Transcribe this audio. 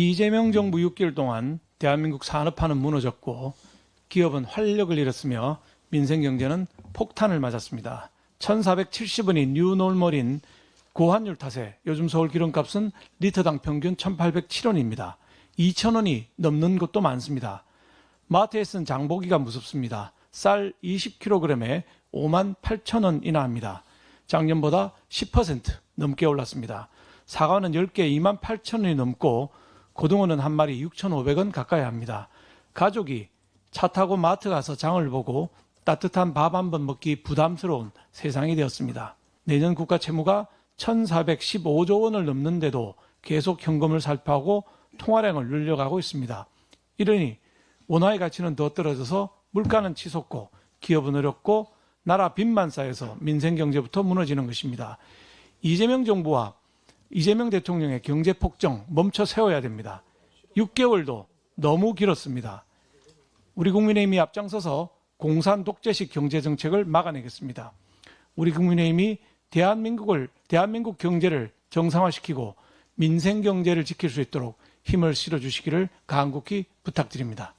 이재명 정부 6개월 동안 대한민국 산업화는 무너졌고 기업은 활력을 잃었으며 민생 경제는 폭탄을 맞았습니다. 1,470원이 뉴놀멀인 고환율 탓에 요즘 서울 기름값은 리터당 평균 1,807원입니다. 2,000원이 넘는 곳도 많습니다. 마트에서는 장보기가 무섭습니다. 쌀 20kg에 5만 8천 원이나 합니다. 작년보다 10% 넘게 올랐습니다. 사과는 10개 2만 8천 원이 넘고 고등어는 한 마리 6,500원 가까이 합니다. 가족이 차 타고 마트 가서 장을 보고 따뜻한 밥 한 번 먹기 부담스러운 세상이 되었습니다. 내년 국가 채무가 1,415조 원을 넘는데도 계속 현금을 살포하고 통화량을 늘려가고 있습니다. 이러니 원화의 가치는 더 떨어져서 물가는 치솟고 기업은 어렵고 나라 빚만 쌓여서 민생 경제부터 무너지는 것입니다. 이재명 정부와 이재명 대통령의 경제 폭정 멈춰 세워야 됩니다. 6개월도 너무 길었습니다. 우리 국민의힘이 앞장서서 공산 독재식 경제 정책을 막아내겠습니다. 우리 국민의힘이 대한민국을 대한민국 경제를 정상화시키고 민생 경제를 지킬 수 있도록 힘을 실어 주시기를 간곡히 부탁드립니다.